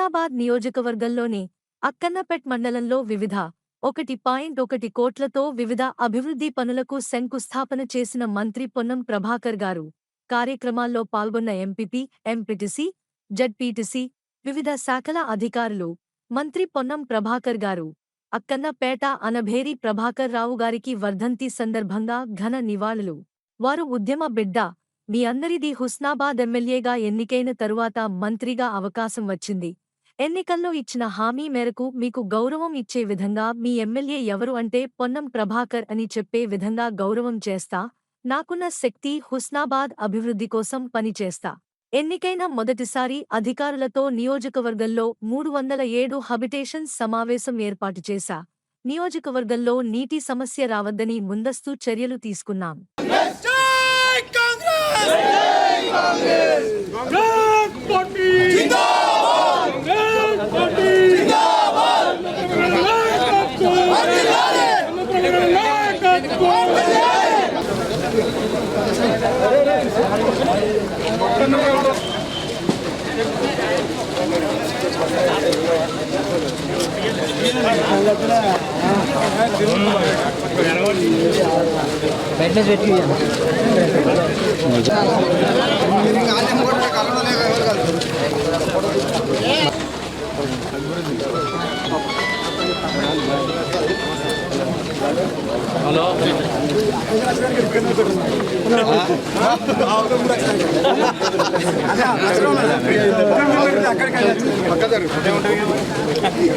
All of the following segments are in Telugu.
హుస్నాబాద్ నియోజకవర్గంలోని అక్కన్నపేట్ మండలంలో వివిధ ఒకటి పాయింట్ ఒకటి కోట్లతో వివిధ అభివృద్ధి పనులకు శంకుస్థాపన చేసిన మంత్రి పొన్నం ప్రభాకర్ గారు కార్యక్రమాల్లో పాల్గొన్న ఎంపీపీ ఎంపీటీసీ జడ్పీటీసీ వివిధ శాఖల అధికారులు మంత్రి పొన్నం ప్రభాకర్ గారు అక్కన్నపేట అనభేరి ప్రభాకర్ రావు గారికి వర్ధంతి సందర్భంగా ఘన నివాళులు. వారు ఉద్యమ బిడ్డ మీ అందరిది హుస్నాబాద్ ఎమ్మెల్యేగా ఎన్నికైన తరువాత మంత్రిగా అవకాశం వచ్చింది. ఎన్నికల్లో ఇచ్చిన హామీ మేరకు మీకు గౌరవం ఇచ్చే విధంగా మీ ఎమ్మెల్యే ఎవరు అంటే పొన్నం ప్రభాకర్ అని చెప్పే విధంగా గౌరవం చేస్తా నాకున్న శక్తి హుస్నాబాద్ అభివృద్ధి కోసం పనిచేస్తా. ఎన్నికైన మొదటిసారి అధికారులతో నియోజకవర్గంలో మూడు వందల ఏడు హబిటేషన్ సమావేశం ఏర్పాటు చేశా. నియోజకవర్గంలో నీటి సమస్య రావద్దని ముందస్తు చర్యలు తీసుకున్నాం. పెట్టి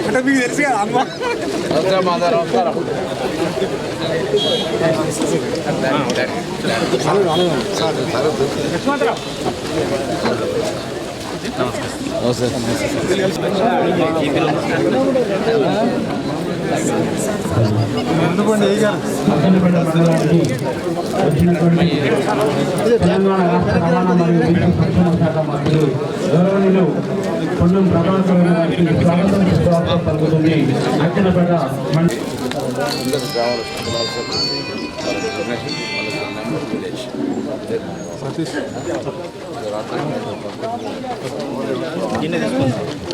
అంటే మీకు తెలుసు కదా అమ్మ అక్కనపేట తెలంగాణ రాష్ట్ర రవాణా మరియు విద్యుత్ సంక్షేమ శాఖ మంత్రులు గౌరవనీయులు పొన్నం ప్రభాకర్ గారికి స్వాగతం పలుకుతుంది అక్కనపేట మండలి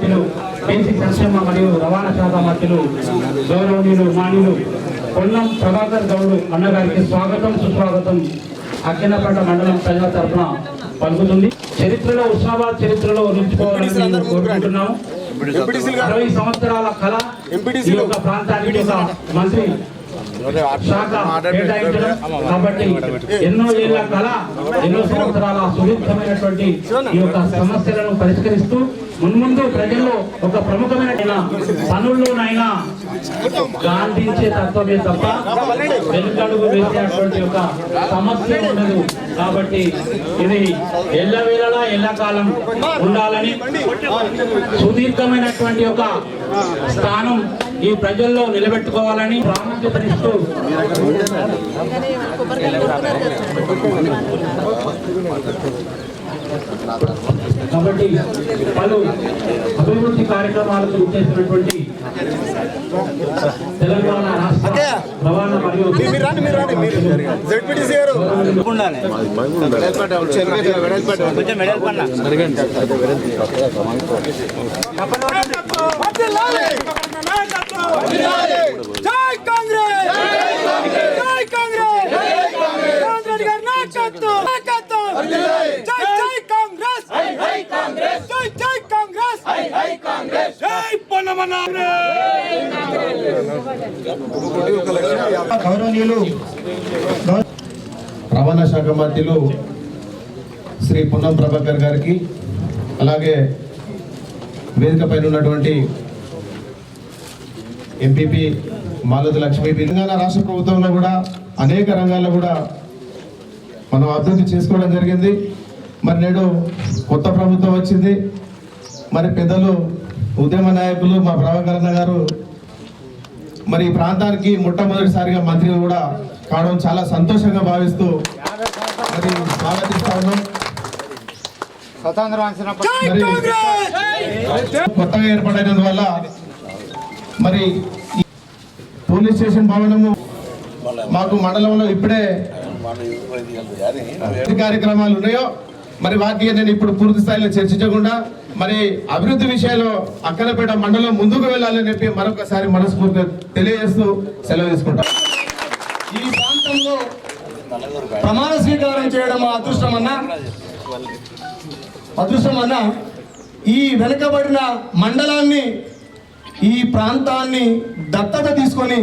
మంత్రులు, బేసిక్ సంక్షేమ మరియు రవాణా శాఖ మంత్రులు గౌరవనీయులు మాన్యులు పొన్నం ప్రభాకర్ గౌడ్ అన్నగారికి స్వాగతం సుస్వాగతం అక్కినపేట మండలం ప్రజల తరఫున పలుకుతుంది చరిత్రలో ఉస్మాబాద్ చరిత్రలో నిలిచిపోవాలని కోరుకుంటున్నాము. అరవై సంవత్సరాల కళ ఈ యొక్క ప్రాంతానికి మంత్రి. శాఖ కేటాయించడం కాబట్టి ఎన్నో ఏళ్ళ కళ ఎన్నో సంవత్సరాల సుదీర్ఘమైనటువంటి ఈ యొక్క సమస్యలను పరిష్కరిస్తూ మున్ముందు ప్రజల్లో ఒక ప్రముఖమైన పనుల్లోనైనా గాంధించే తత్వమే తప్ప వెనుకడుగు వేసేటువంటి ఒక సమస్య ఉండదు. కాబట్టి ఇది ఎల్లవేళలా ఎల్లకాలం ఉండాలని సుదీర్ఘమైనటువంటి ఒక స్థానం ఈ ప్రజల్లో నిలబెట్టుకోవాలని ప్రాముఖ్యతనిస్తూ కాబట్టి పలు అభివృద్ధి కార్యక్రమాలకు చేసినటువంటి తెలంగాణ రాష్ట్ర రవాణా మరియు మీరు రండి మీరు రండి మీరు జెడ్పీటీసీ గారు జై కాంగ్రెస్ జై కాంగ్రెస్ రేవంత్ రెడ్డి గారి నాయకత్వం నాయకత్వం జై జై కాంగ్రెస్ జై జై కాంగ్రెస్ జై పొన్నమన్న గౌరవనీయులు రవాణా శాఖ మంత్రులు శ్రీ పొన్నం ప్రభాకర్ గారికి అలాగే వేదిక పైన ఉన్నటువంటి ఎంపీపీ మాలతి లక్ష్మీ తెలంగాణ రాష్ట్ర ప్రభుత్వంలో కూడా అనేక రంగాల్లో కూడా మనం అభివృద్ధి చేసుకోవడం జరిగింది. మరి నేడు కొత్త ప్రభుత్వం వచ్చింది. మరి పెద్దలు ఉద్యమ నాయకులు మా ప్రభాకరణ గారు మరి ఈ ప్రాంతానికి మొట్టమొదటిసారిగా మంత్రి కూడా కావడం చాలా సంతోషంగా భావిస్తూ మరి స్వాగతిస్తా ఉన్నాం. మరి కొత్తగా ఏర్పడినందువల్ల మరి ఈ పోలీస్ స్టేషన్ భవనము మాకు మండలంలో ఇప్పుడే కార్యక్రమాలు ఉన్నాయో మరి వాటికి నేను ఇప్పుడు పూర్తి స్థాయిలో చర్చించకుండా మరి అభివృద్ధి విషయంలో అక్కలపేట మండలం ముందుకు వెళ్ళాలని చెప్పి మరొకసారి మనస్ఫూర్తిగా తెలియజేస్తూ సెలవు తీసుకుంటాం. ఈ ప్రాంతంలో ప్రమాణ స్వీకారం చేయడం అదృష్టమన్నా అదృష్టం అన్నా? అదృష్టం ఈ వెనుకబడిన మండలాన్ని ఈ ప్రాంతాన్ని దత్తత తీసుకొని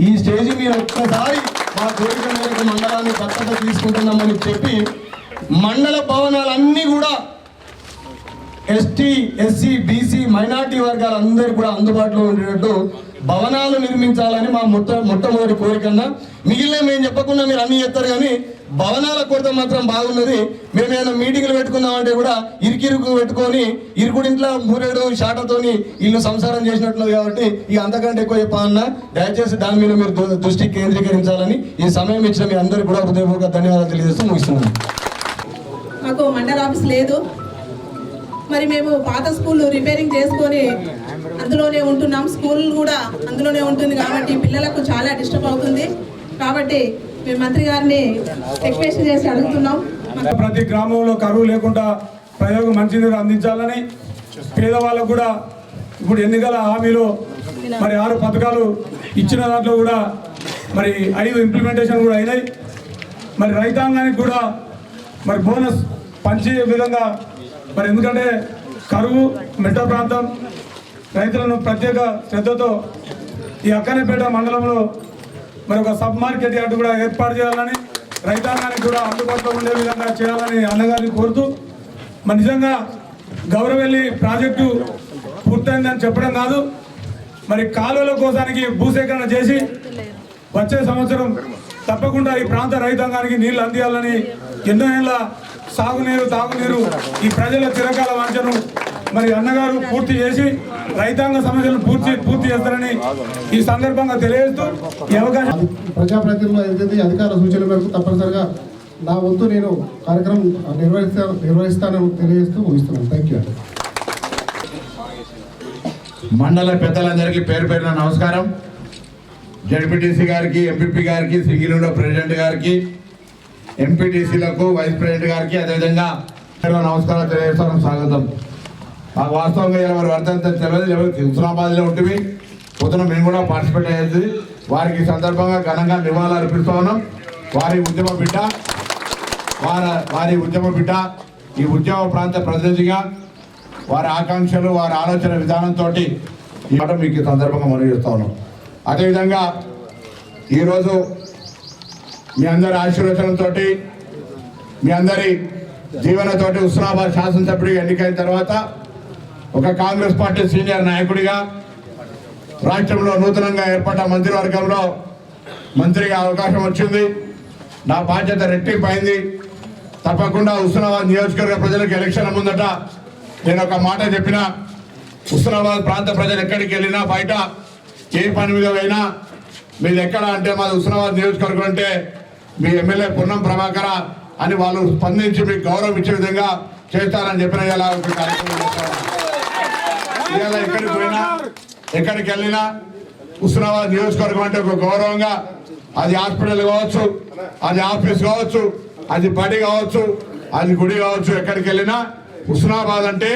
ఈ స్టేజ్ మీద ఒక్కసారి మా కోరిక మేరకు మండలాన్ని దత్తత తీసుకుంటున్నామని చెప్పి మండల భవనాలన్నీ కూడా ఎస్టీ ఎస్సీ బీసీ మైనార్టీ వర్గాలందరూ కూడా అందుబాటులో ఉండేటట్టు భవనాలు నిర్మించాలని మా మొట్ట మొట్టమొదటి కోరికన్నా మిగిలిన మేము చెప్పకుండా మీరు అన్ని చెప్తారు కానీ భవనాల కొరత మాత్రం బాగున్నది. మేము ఏమైనా మీటింగ్లు పెట్టుకుందామంటే కూడా ఇరికిరుకు పెట్టుకొని ఇరుకుడింట్లో మూరేడు షాటతోని ఇల్లు సంసారం చేసినట్లు కాబట్టి ఇక అంతకంటే ఎక్కువ చెప్పాలన్నా దయచేసి దాని మీద మీరు దృష్టి కేంద్రీకరించాలని ఈ సమయం ఇచ్చిన మీ అందరికీ కూడా హృదయపూర్వక ధన్యవాదాలు తెలియజేస్తూ ముగిస్తున్నాను. మాకు మండల ఆఫీస్ లేదు. మరి మేము పాత స్కూల్ రిపేరింగ్ చేసుకొని అందులోనే ఉంటున్నాం. స్కూల్ కూడా అందులోనే ఉంటుంది కాబట్టి పిల్లలకు చాలా డిస్టర్బ్ అవుతుంది. కాబట్టి మేము మంత్రి గారిని రిక్వెస్ట్ చేసి అడుగుతున్నాం. ప్రతి గ్రామంలో కరువు లేకుండా ప్రయోగం మంచినీరు అందించాలని పేదవాళ్ళకు కూడా ఇప్పుడు ఎన్నికల హామీలో మరి ఆరు పథకాలు ఇచ్చిన దాంట్లో కూడా మరి ఐదు ఇంప్లిమెంటేషన్ కూడా అయినాయి. మరి రైతాంగానికి కూడా మరి బోనస్ పంచే విధంగా మరి ఎందుకంటే కరువు మెట్ట ప్రాంతం రైతులను ప్రత్యేక శ్రద్ధతో ఈ అక్కనేపేట మండలంలో మరి ఒక సబ్ మార్కెట్ యార్డు కూడా ఏర్పాటు చేయాలని రైతాంగానికి కూడా అందుబాటులో ఉండే విధంగా చేయాలని అన్నగారిని కోరుతూ మరి నిజంగా గౌరవెల్లి ప్రాజెక్టు పూర్తయిందని చెప్పడం కాదు మరి కాలువల కోసానికి భూసేకరణ చేసి వచ్చే సంవత్సరం తప్పకుండా ఈ ప్రాంత రైతాంగానికి నీళ్ళు అందియాలని ఎన్నో ఏళ్ళ సాగునీరు తాగునీరు ఈ ప్రజల చిరకాల వాంఛను మరి అన్నగారు పూర్తి చేసి రైతాంగ సమస్యలను పూర్తి పూర్తి చేస్తారని ఈ సందర్భంగా తెలియజేస్తూ ఈ అవకాశం ప్రజాప్రతినిధులు ఏదైతే అధికార సూచనల మేరకు తప్పనిసరిగా నా వంతు నేను కార్యక్రమం నిర్వహిస్తా నిర్వహిస్తానని తెలియజేస్తూ ముగిస్తున్నాను. థ్యాంక్ యూ మండల పెద్దలందరికీ పేరు పేరున నమస్కారం. జడ్పీటీసీ గారికి ఎంపీపీ గారికి సింగిలూరు ప్రెసిడెంట్ గారికి ఎంపీటీసీలకు వైస్ ప్రెసిడెంట్ గారికి అదేవిధంగా నమస్కారం తెలియజేస్తాను. స్వాగతం. మాకు వాస్తవంగా ఇలా వారి వర్తంతం తెలియదు. లేకపోతే హుస్నాబాద్లో ఉంటుంది పొద్దున మేము కూడా పార్టిసిపేట్ అయ్యేది. వారికి సందర్భంగా ఘనంగా నివాళులు అర్పిస్తూ ఉన్నాం. వారి ఉద్యమ బిడ్డ వారి వారి ఉద్యమ బిడ్డ ఈ ఉద్యమ ప్రాంత ప్రతినిధిగా వారి ఆకాంక్షలు వారి ఆలోచన విధానంతో ఈ మాట మీకు సందర్భంగా మనం చేస్తా ఉన్నాం. అదేవిధంగా ఈరోజు మీ అందరి ఆశీర్వచనంతో మీ అందరి జీవనతోటి హుస్నాబాద్ శాసనసభ్యుడిగా ఎన్నికైన తర్వాత ఒక కాంగ్రెస్ పార్టీ సీనియర్ నాయకుడిగా రాష్ట్రంలో నూతనంగా ఏర్పడ్డ మంత్రివర్గంలో మంత్రిగా అవకాశం వచ్చింది. నా బాధ్యత రెట్టింపు అయింది తప్పకుండా హుస్నాబాద్ నియోజకవర్గ ప్రజలకు ఎలక్షన్ ముందట నేను ఒక మాట చెప్పిన హుస్నాబాద్ ప్రాంత ప్రజలు ఎక్కడికి వెళ్ళినా బయట ఏ పని మీద పోయినా మీరు ఎక్కడ అంటే మాది హుస్నాబాద్ నియోజకవర్గం అంటే మీ ఎమ్మెల్యే పొన్నం ప్రభాకర అని వాళ్ళు స్పందించి మీకు గౌరవం ఇచ్చే విధంగా చేస్తారని చెప్పిన ఇలా కార్యక్రమం ఎక్కడికి పోయినా ఎక్కడికి వెళ్ళినా హుస్నాబాద్ నియోజకవర్గం అంటే ఒక గౌరవంగా అది హాస్పిటల్ కావచ్చు అది ఆఫీస్ కావచ్చు అది బడి కావచ్చు అది గుడి కావచ్చు ఎక్కడికి వెళ్ళినా హుస్నాబాద్ అంటే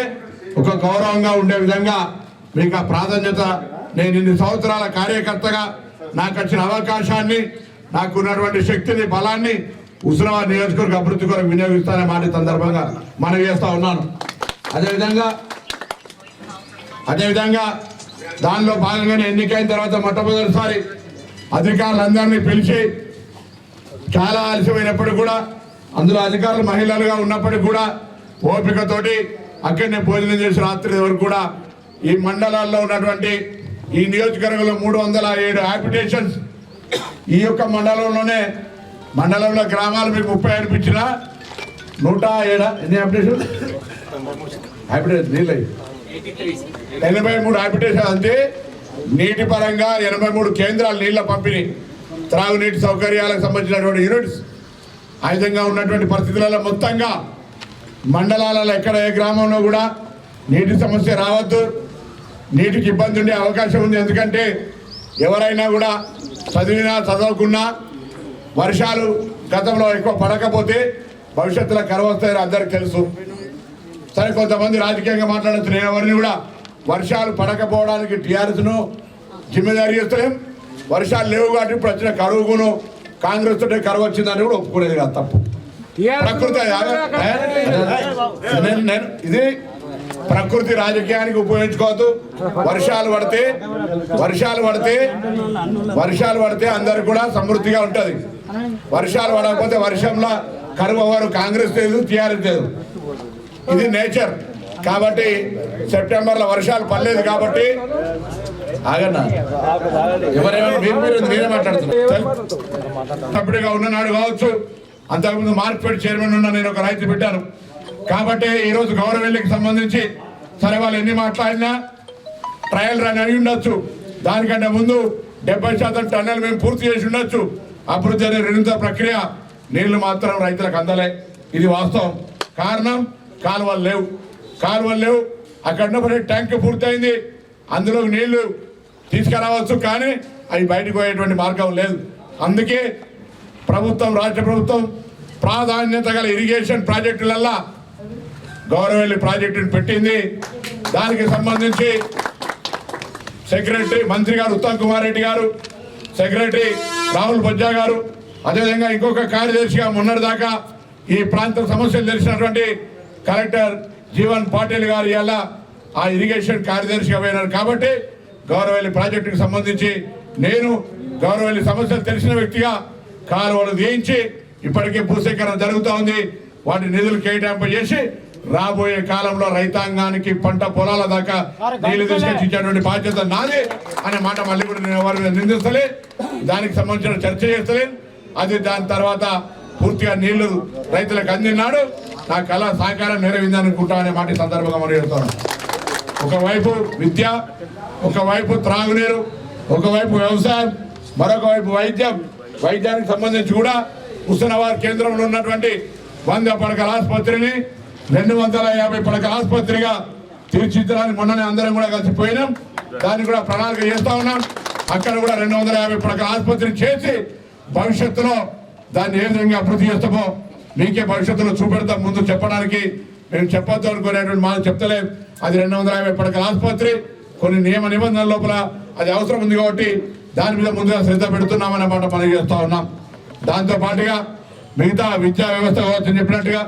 ఒక గౌరవంగా ఉండే విధంగా మీకు ఆ ప్రాధాన్యత. నేను ఇన్ని సంవత్సరాల కార్యకర్తగా నాకు వచ్చిన అవకాశాన్ని నాకు ఉన్నటువంటి శక్తిని బలాన్ని ఉసిరాబాద్ నియోజకవర్గ అభివృద్ధి కొరకు వినియోగిస్తానే మాట సందర్భంగా మనవి చేస్తా ఉన్నాను. అదేవిధంగా అదేవిధంగా దానిలో భాగంగానే ఎన్నికైన తర్వాత మొట్టమొదటిసారి అధికారులందరినీ పిలిచి చాలా ఆలస్యమైనప్పటికీ కూడా అందులో అధికారులు మహిళలుగా ఉన్నప్పటికీ కూడా ఓపికతోటి అక్కడనే భోజనం చేసి రాత్రి వరకు కూడా ఈ మండలాల్లో ఉన్నటువంటి ఈ నియోజకవర్గంలో మూడు వందల ఏడు యాపిటేషన్స్ ఈ యొక్క మండలంలోనే మండలంలో గ్రామాలు మీకు ముప్పై అనిపించిన నూట ఏడా ఎన్ని హ్యాబిటేషన్ హ్యాబిటేషన్ నీళ్ళు. ఎనభై మూడు హ్యాబిటేషన్ అంటే నీటి పరంగా ఎనభై మూడు కేంద్రాలు నీళ్ళ పంపిణీ త్రాగునీటి సౌకర్యాలకు సంబంధించినటువంటి యూనిట్స్ ఆ విధంగా ఉన్నటువంటి పరిస్థితులలో మొత్తంగా మండలాలలో ఎక్కడ ఏ గ్రామంలో కూడా నీటి సమస్య రావద్దు. నీటికి ఇబ్బంది ఉండే అవకాశం ఉంది. ఎందుకంటే ఎవరైనా కూడా చదివినా చదవకున్నా వర్షాలు గతంలో ఎక్కువ పడకపోతే భవిష్యత్తులో కరువు వస్తాయని అందరికి తెలుసు. సరే కొంతమంది రాజకీయంగా మాట్లాడచ్చు నేను ఎవరిని కూడా వర్షాలు పడకపోవడానికి టీఆర్ఎస్ను జిమ్మెదారీ చేస్తలేం. వర్షాలు లేవు కాబట్టి ఇప్పుడు వచ్చిన కరువుకును కాంగ్రెస్ తోటే కరువు వచ్చిందని కూడా ఒప్పుకునేది కాదు తప్పు. ప్రకృతి ఇది ప్రకృతి రాజకీయానికి ఉపయోగించుకోవద్దు. వర్షాలు పడితే వర్షాలు పడితే వర్షాలు పడితే అందరు కూడా సమృద్ధిగా ఉంటుంది. వర్షాలు పడకపోతే వర్షంలో కరువు అవ్వరు కాంగ్రెస్ లేదు టీఆర్ఎస్ లేదు. ఇది నేచర్. కాబట్టి సెప్టెంబర్లో వర్షాలు పడలేదు కాబట్టి ఆగన్నా ఎవరేమైనా మీరు మీరు మీరే మాట్లాడుతున్నారు. సభ్యుడిగా ఉన్ననాడు కావచ్చు. అంతకుముందు మార్కెట్ చైర్మన్ ఉన్న నేను ఒక రైతు పెట్టాను కాబట్టి ఈరోజు గౌరవెల్లికి సంబంధించి సరే వాళ్ళు ఎన్ని మాట్లాడినా ట్రయల్ రన్ అని ఉండొచ్చు. దానికంటే ముందు డెబ్బై శాతం టన్నెల్ మేము పూర్తి చేసి ఉండొచ్చు. అభివృద్ధి అనే నిరంతర ప్రక్రియ. నీళ్ళు మాత్రం రైతులకు అందలే. ఇది వాస్తవం. కారణం కాలువలు లేవు. కాలువలు లేవు. అక్కడ ఉన్నప్పుడు ట్యాంక్ పూర్తయింది. అందులో నీళ్ళు తీసుకురావచ్చు కానీ అవి బయటకు పోయేటువంటి మార్గం లేదు. అందుకే ప్రభుత్వం రాష్ట్ర ప్రభుత్వం ప్రాధాన్యత గల ఇరిగేషన్ ప్రాజెక్టులల్లా గౌరవెల్లి ప్రాజెక్టును పెట్టింది. దానికి సంబంధించి సెక్రటరీ మంత్రి గారు ఉత్తమ్ కుమార్ రెడ్డి గారు సెక్రటరీ రాహుల్ బొజ్జా గారు అదేవిధంగా ఇంకొక కార్యదర్శిగా మొన్నటిదాకా ఈ ప్రాంత సమస్యలు తెలిసినటువంటి కలెక్టర్ జీవన్ పాటిల్ గారు ఇలా ఆ ఇరిగేషన్ కార్యదర్శిగా పోయినారు. కాబట్టి గౌరవెల్లి ప్రాజెక్టుకు సంబంధించి నేను గౌరవెల్లి సమస్యలు తెలిసిన వ్యక్తిగా కాలువలు వేయించి ఇప్పటికే భూసేకరణ జరుగుతూ ఉంది. వాటి నిధులు కేటాయింపు చేసి రాబోయే కాలంలో రైతాంగానికి పంట పొలాల దాకా నీళ్ళు తీసుకొచ్చి ఇచ్చేటువంటి బాధ్యత నాది అనే మాట మళ్ళీ కూడా నేను ఎవరిని నిందిస్తలే. దానికి సంబంధించిన చర్చ చేస్తలే. అది దాని తర్వాత పూర్తిగా నీళ్ళు రైతులకు అందినాడు. నా కళ సహకారం నెరవేందనుకుంటా అనే మాట సందర్భంగా మనం చెప్తాను ఒకవైపు విద్య ఒకవైపు త్రాగునీరు ఒకవైపు వ్యవసాయం మరొక వైపు వైద్యం. వైద్యానికి సంబంధించి కూడా హుస్నాబాద్ కేంద్రంలో ఉన్నటువంటి వంద పడకల ఆసుపత్రిని రెండు వందల యాభై పడక ఆసుపత్రిగా తీర్చిదిద్దడానికి మొన్ననే అందరం కూడా కలిసి పోయినాం. దాన్ని కూడా ప్రణాళిక చేస్తా ఉన్నాం. అక్కడ కూడా రెండు వందల యాభై పడక ఆసుపత్రి చేసి భవిష్యత్తులో దాన్ని ఏ విధంగా అభివృద్ధి చేస్తామో మీకే భవిష్యత్తులో చూపెడతాం. ముందు చెప్పడానికి మేము చెప్పొద్దు అనుకునేటువంటి మాట చెప్తలేం. అది రెండు వందల యాభై పడక ఆసుపత్రి. కొన్ని నియమ నిబంధనల లోపల అది అవసరం ఉంది కాబట్టి దాని మీద ముందుగా శ్రద్ధ పెడుతున్నామనే మాట మనం ఉన్నాం. దాంతో పాటుగా మిగతా విద్యా వ్యవస్థ కావచ్చు చెప్పినట్టుగా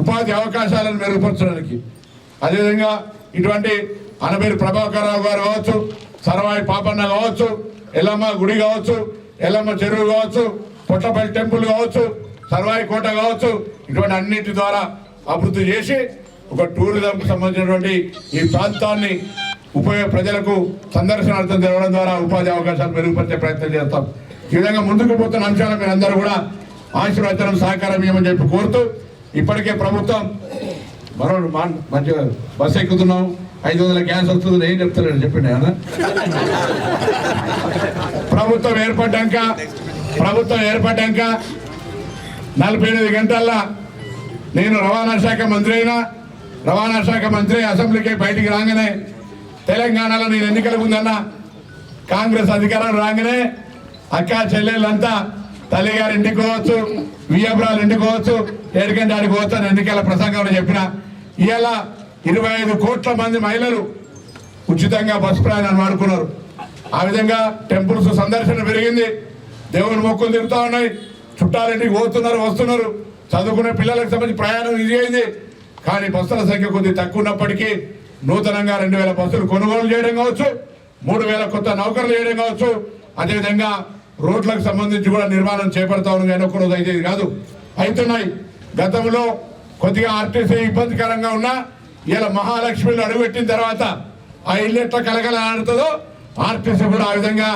ఉపాధి అవకాశాలను మెరుగుపరచడానికి. అదేవిధంగా ఇటువంటి అనబేరు ప్రభాకరరావు గారు కావచ్చు సరవాయి పాపన్న కావచ్చు ఎల్లమ్మ గుడి కావచ్చు ఎల్లమ్మ చెరువు కావచ్చు పొట్టపల్లి టెంపుల్ కావచ్చు సర్వాయి కోట కావచ్చు ఇటువంటి అన్నిటి ద్వారా అభివృద్ధి చేసి ఒక టూరిజంకు సంబంధించినటువంటి ఈ ప్రాంతాన్ని ఉపయోగ ప్రజలకు సందర్శనార్థం తెరవడం ద్వారా ఉపాధి అవకాశాలు మెరుగుపరిచే ప్రయత్నం చేస్తాం. ఈ విధంగా ముందుకు పోతున్న అంశాలు మీరందరూ కూడా ఆశీర్వచనం సహకారం ఇవ్వమని చెప్పి కోరుతూ ఇప్పటికే ప్రభుత్వం మరో మంచిగా బస్సు ఎక్కుతున్నాం. ఐదు వందల గ్యాస్ వస్తుంది. ఏం చెప్తున్నాడు చెప్పండి ప్రభుత్వం ఏర్పడ్డాక ప్రభుత్వం ఏర్పడ్డాక నలభై ఎనిమిది గంటల్లో నేను రవాణా శాఖ మంత్రి అయినా రవాణా శాఖ మంత్రి అసెంబ్లీకి బయటికి రాగానే తెలంగాణలో నేను ఎన్నికలకు ఉందన్నా కాంగ్రెస్ అధికారం రాగానే అక్క చెల్లెళ్ళంతా తల్లిగారి ఇంటికి పోవచ్చు వియ్యపురాలు ఇంటికి పోవచ్చు ఏడికంటే ఆడికి పోవచ్చు అని ఎన్నికల ప్రసంగంలో చెప్పిన. ఇవాళ ఇరవై ఐదు కోట్ల మంది మహిళలు ఉచితంగా బస్ ప్రయాణాన్ని వాడుకున్నారు. ఆ విధంగా టెంపుల్స్ సందర్శన పెరిగింది. దేవుని మొక్కులు తిరుగుతూ ఉన్నాయి. చుట్టాలింటికి పోతున్నారు వస్తున్నారు. చదువుకునే పిల్లలకు సంబంధించి ప్రయాణం ఇది అయింది. కానీ బస్సుల సంఖ్య కొద్దిగా తక్కువ ఉన్నప్పటికీ నూతనంగా రెండు వేల బస్సులు కొనుగోలు చేయడం కావచ్చు మూడు వేల కొత్త నౌకర్లు చేయడం కావచ్చు. అదేవిధంగా రోడ్లకు సంబంధించి కూడా నిర్మాణం చేపడతా ఉన్నాం. కానీ ఒక్కరోజు అయితే కాదు. అవుతున్నాయి. గతంలో కొద్దిగా ఆర్టీసీ ఇబ్బందికరంగా ఉన్నా ఇలా మహాలక్ష్మిని అడుగుపెట్టిన తర్వాత ఆ ఇల్లు ఎట్లా కలగలలాడుతుందో ఆర్టీసీ కూడా ఆ విధంగా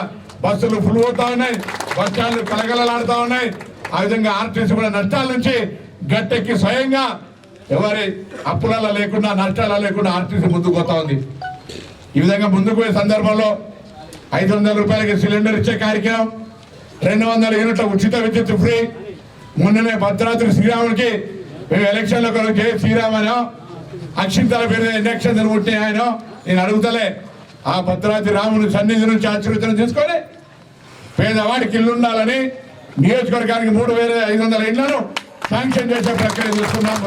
బస్సులు ఫుల్ అవుతా ఉన్నాయి. బస్ స్టాండ్లు కలగలలాడుతూ ఉన్నాయి. ఆ విధంగా ఆర్టీసీ కూడా నష్టాల నుంచి గట్టెక్కి స్వయంగా ఎవరి అప్పులలో లేకుండా నష్టాల లేకుండా ఆర్టీసీ ముందుకు పోతా ఉంది. ఈ విధంగా ముందుకు పోయే సందర్భంలో ఐదు వందల రూపాయలకి సిలిండర్ ఇచ్చే కార్యక్రమం రెండు వందల యూనిట్ల ఉచిత విద్యుత్ ఫ్రీ. మొన్ననే భద్రాద్రి శ్రీరాముడికి మేము ఎలక్షన్లో కొరకు జయ శ్రీరామనో. అక్షింతల పేరు ఇండక్షన్ జరుగుతుంటే ఆయన. నేను అడుగుతలే ఆ భద్రాద్రి రాముని సన్నిధి నుంచి ఆశీర్వచనం తీసుకొని పేదవాడికి ఇల్లు ఉండాలని నియోజకవర్గానికి మూడు వేల ఐదు వందల ఇళ్ళను శాంక్షన్ చేసే ప్రక్రియ చూస్తున్నాం.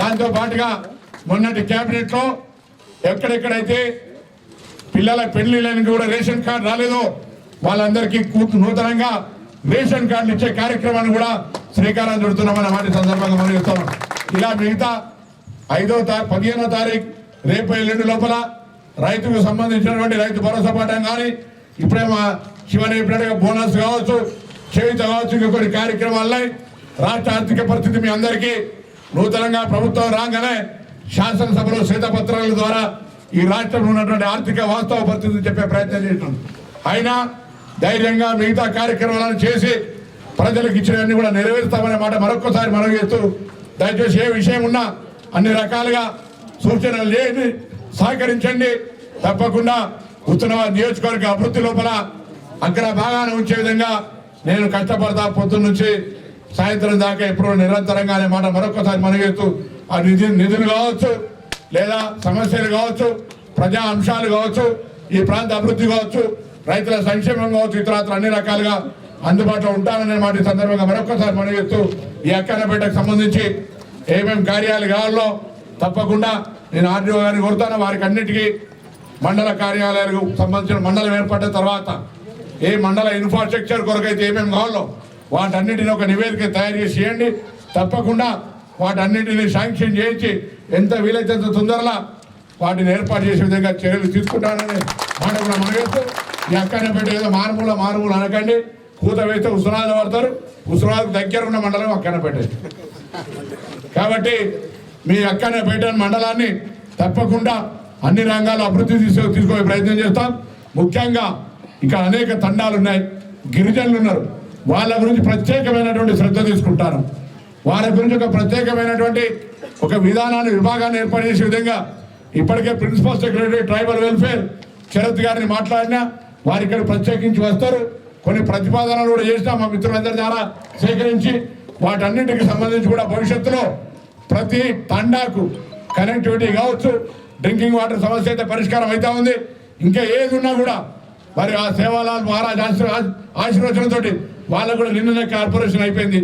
దాంతో పాటుగా మొన్నటి కేబినెట్లో ఎక్కడెక్కడైతే పిల్లల పెళ్ళిళ్ళకి కూడా రేషన్ కార్డు రాలేదో వాళ్ళందరికీ నూతనంగా రేషన్ కార్డులు ఇచ్చే కార్యక్రమాన్ని కూడా శ్రీకారం చుడుతున్నామన్న మాట సందర్భంగా మనం చెప్తున్నాం ఇలా మిగతా ఐదో తారీఖు పదిహేనో తారీఖు రేపు ఎల్లుండి లోపల రైతుకు సంబంధించినటువంటి రైతు భరోసా పడడం కానీ ఇప్పుడే మా శివని చెప్పినట్టుగా బోనస్ కావచ్చు చేయుత కావచ్చు ఇంకా కొన్ని రాష్ట్ర ఆర్థిక పరిస్థితి మీ అందరికీ నూతనంగా ప్రభుత్వం రాగానే శాసనసభలో శ్వేతపత్రాల ద్వారా ఈ రాష్ట్రంలో ఉన్నటువంటి ఆర్థిక వాస్తవ పరిస్థితిని చెప్పే ప్రయత్నం చేస్తున్నాం. అయినా ధైర్యంగా మిగతా కార్యక్రమాలను చేసి ప్రజలకు ఇచ్చినవన్నీ కూడా నెరవేరుస్తామనే మాట మరొకసారి మనం చేస్తూ దయచేసి ఏ విషయం ఉన్నా అన్ని రకాలుగా సూచనలు చేయండి సహకరించండి. తప్పకుండా ఉత్తరాబాద్ నియోజకవర్గ అభివృద్ధి లోపల అగ్ర భాగాన్ని ఉంచే విధంగా నేను కష్టపడతా పొద్దున్న నుంచి సాయంత్రం దాకా ఎప్పుడు నిరంతరంగా అనే మాట మరొకసారి మనవి చేస్తూ ఆ నిధి నిధులు కావచ్చు లేదా సమస్యలు కావచ్చు ప్రజా అంశాలు కావచ్చు ఈ ప్రాంత అభివృద్ధి కావచ్చు రైతుల సంక్షేమం కావచ్చు ఇతరత్ర అన్ని రకాలుగా అందుబాటులో ఉంటాననే మాట సందర్భంగా మరొకసారి మనం చేస్తూ ఈ అక్కన్నపేటకు సంబంధించి ఏమేమి కార్యాలు కావాలో తప్పకుండా నేను ఆర్డీఓ గారిని కోరుతాను. వారికి అన్నిటికీ మండల కార్యాలయాలకు సంబంధించిన మండలం ఏర్పడిన తర్వాత ఏ మండల ఇన్ఫ్రాస్ట్రక్చర్ కొరకైతే ఏమేమి కావాలో వాటన్నిటిని ఒక నివేదిక తయారు చేసి చేయండి. తప్పకుండా వాటన్నిటిని శాంక్షన్ చేయించి ఎంత వీలైతే అంత తొందరలో వాటిని ఏర్పాటు చేసే విధంగా చర్యలు తీసుకుంటానని మాట కూడా మనం ఎక్కడ పెట్టేదో మారుమూల మారుమూల అనకండి. కూత వేస్తే ఉసునాథ పడతారు ఉసునాథకు దగ్గర ఉన్న మండలం అక్కడ పెట్టేది కాబట్టి మీ అక్కడ పెట్టిన మండలాన్ని తప్పకుండా అన్ని రంగాలు అభివృద్ధి తీసుకు తీసుకునే ప్రయత్నం చేస్తాం. ముఖ్యంగా ఇక్కడ అనేక తండాలు ఉన్నాయి. గిరిజనులు ఉన్నారు. వాళ్ళ గురించి ప్రత్యేకమైనటువంటి శ్రద్ధ తీసుకుంటాను. వాళ్ళ గురించి ఒక ప్రత్యేకమైనటువంటి ఒక విధానాన్ని విభాగాన్ని ఏర్పాటు చేసే విధంగా ఇప్పటికే principal secretary tribal welfare Sharath గారిని మాట్లాడినా వారు ఇక్కడ ప్రత్యేకించి వస్తారు. కొన్ని ప్రతిపాదనలు కూడా చేసినా మా మిత్రులందరి ద్వారా సేకరించి వాటన్నిటికి సంబంధించి కూడా భవిష్యత్తులో ప్రతి తండాకు కనెక్టివిటీ కావచ్చు డ్రింకింగ్ వాటర్ సమస్య అయితే పరిష్కారం అయితే ఉంది. ఇంకా ఏది ఉన్నా కూడా మరి ఆ సేవాలాల్ మహారాజ్ ఆశీర్వచనంతో వాళ్ళకు కూడా నిన్ననే కార్పొరేషన్ అయిపోయింది.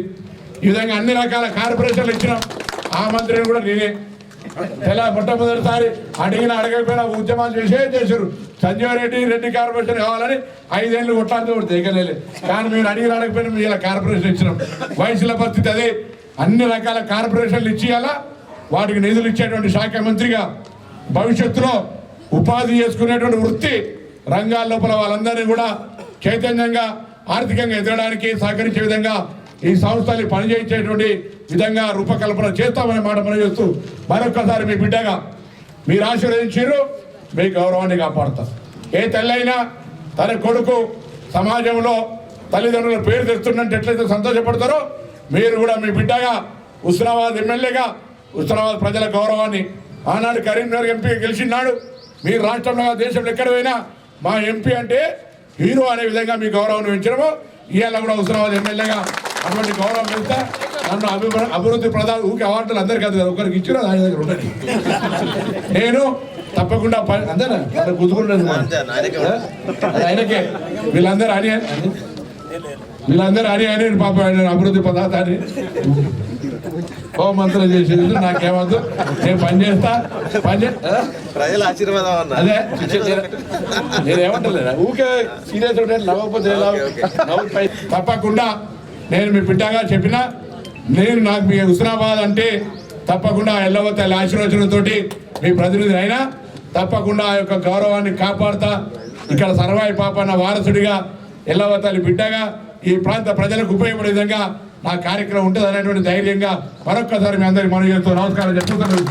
ఈ విధంగా అన్ని రకాల కార్పొరేషన్లు ఇచ్చినాం. ఆ మంత్రిని కూడా నేనే ఎలా మొట్టమొదటిసారి అడిగిన అడగకపోయినా ఉద్యమాలు చేసే చేశారు. సంజీవ్ రెడ్డి రెడ్డి కార్పొరేషన్ కావాలని ఐదేళ్ళు కొట్లాడితే కూడా దిగలేదు కానీ మీరు అడిగిన అడగకపోయినా మీరు ఇలా కార్పొరేషన్ ఇచ్చినాం. వయసుల పరిస్థితి అదే. అన్ని రకాల కార్పొరేషన్లు ఇచ్చేయాలా? వాటికి నిధులు ఇచ్చేటువంటి శాఖ మంత్రిగా భవిష్యత్తులో ఉపాధి చేసుకునేటువంటి వృత్తి రంగాల లోపల వాళ్ళందరినీ కూడా చైతన్యంగా ఆర్థికంగా ఎదగడానికి సహకరించే విధంగా ఈ సంస్థని పనిచేసేటువంటి విధంగా రూపకల్పన చేస్తామనే మాట మనం చేస్తూ మరొక్కసారి మీ బిడ్డగా మీరు ఆశీర్వదించారు మీ గౌరవాన్ని కాపాడుతారు ఏ తల్లైనా తన కొడుకు సమాజంలో తల్లిదండ్రుల పేరు తెస్తున్నట్టు ఎట్లయితే సంతోషపడతారో మీరు కూడా మీ బిడ్డగా హుస్నాబాద్ ఎమ్మెల్యేగా హుస్నాబాద్ ప్రజల గౌరవాన్ని ఆనాడు కరీంనగర్ ఎంపీ గెలిచినాడు. మీరు రాష్ట్రంలో దేశంలో ఎక్కడ పోయినా మా ఎంపీ అంటే హీరో అనే విధంగా మీ గౌరవాన్ని పెంచడము ఇవాళ కూడా హుస్నాబాద్ ఎమ్మెల్యేగా అటువంటి గౌరవం పెంచుతా నన్ను అభివృ అభివృద్ధి ప్రధాన ఊరికి అవార్డులు అందరు కాదు కదా ఒకరికి ఇచ్చిన ఆయన దగ్గర ఉండదు నేను తప్పకుండా అందరూ గుర్తుకుంటాను ఆయనకే వీళ్ళందరూ అని వీళ్ళందరూ అని అని పాప ఆయన అభివృద్ధి పదార్థాన్ని. హోంమంత్రం చేసేది నాకేమద్దు నేను పని చేస్తా పని? ప్రజల ఆశీర్వాదం అన్న. అదే నేను ఏమంటలేదా ఊకే సీరియస్ ఉంటే నవ్వకపోతే? నవ్వు తప్పకుండా నేను మీ బిడ్డగా చెప్పిన నేను నాకు మీ హుస్నాబాద్ అంటే తప్పకుండా ఎల్లవ తల్లి ఆశీర్వచనంతో మీ ప్రతినిధి అయినా తప్పకుండా ఆ యొక్క గౌరవాన్ని కాపాడుతా ఇక్కడ సర్వాయి పాపన్న వారసుడిగా ఎల్లవ తల్లి బిడ్డగా ఈ ప్రాంత ప్రజలకు ఉపయోగపడే విధంగా నా కార్యక్రమం ఉంటుంది అనేటువంటి ధైర్యంగా మరొక్కసారి మీ అందరి మనం చేస్తూ నమస్కారం చెప్తున్నాను